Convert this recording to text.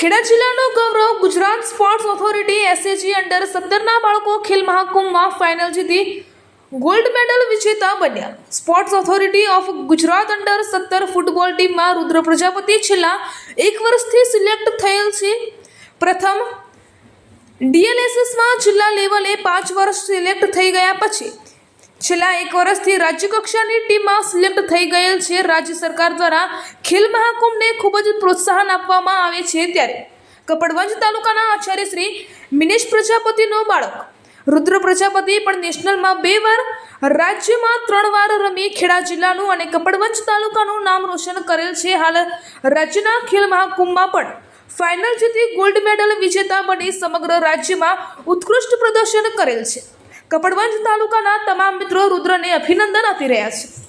ખેડા જિલ્લાનું ગૌરવ Gujarat sports authority SAG under સત્તરના બાળકો ખેલ મહાકુંભમાં ફાઇનલ જીતી ગોલ્ડ મેડલ વિજેતા બન્યા. Sports authority of Gujarat under સત્તર ફૂટબોલ ટીમમાં રુદ્ર પ્રજાપતિ છેલ્લા એક વર્ષથી સિલેક્ટ થયેલ છે. પ્રથમ ડીએલએસએસમાં જિલ્લા લેવલે પાંચ વર્ષ સિલેક્ટ થઈ ગયા પછી છેલ્લા એક વર્ષથી રાજ્યકક્ષાની ટીમમાં સિલેક્ટ થઈ ગયેલ છે. રાજ્ય સરકાર દ્વારા ખેલ મહાકુંભને ખૂબ જ પ્રોત્સાહન આપવામાં આવે છે ત્યારે કપડવંજ તાલુકાના આચાર્ય શ્રી મિનેશ પ્રજાપતિનો બાળક, રુદ્ર પ્રજાપતિ પણ નેશનલમાં બે વાર, રાજ્યમાં ત્રણ વાર રમી ખેડા જિલ્લાનું અને કપડવંજ તાલુકાનું નામ રોશન કરેલ છે. હાલ રાજ્યના ખેલ મહાકુંભમાં પણ ફાઇનલ જીતી ગોલ્ડ મેડલ વિજેતા બની સમગ્ર રાજ્યમાં ઉત્કૃષ્ટ પ્રદર્શન કરેલ છે. કપડવંજ તાલુકાના તમામ મિત્રો રુદ્રને અભિનંદન આપી રહ્યા છે.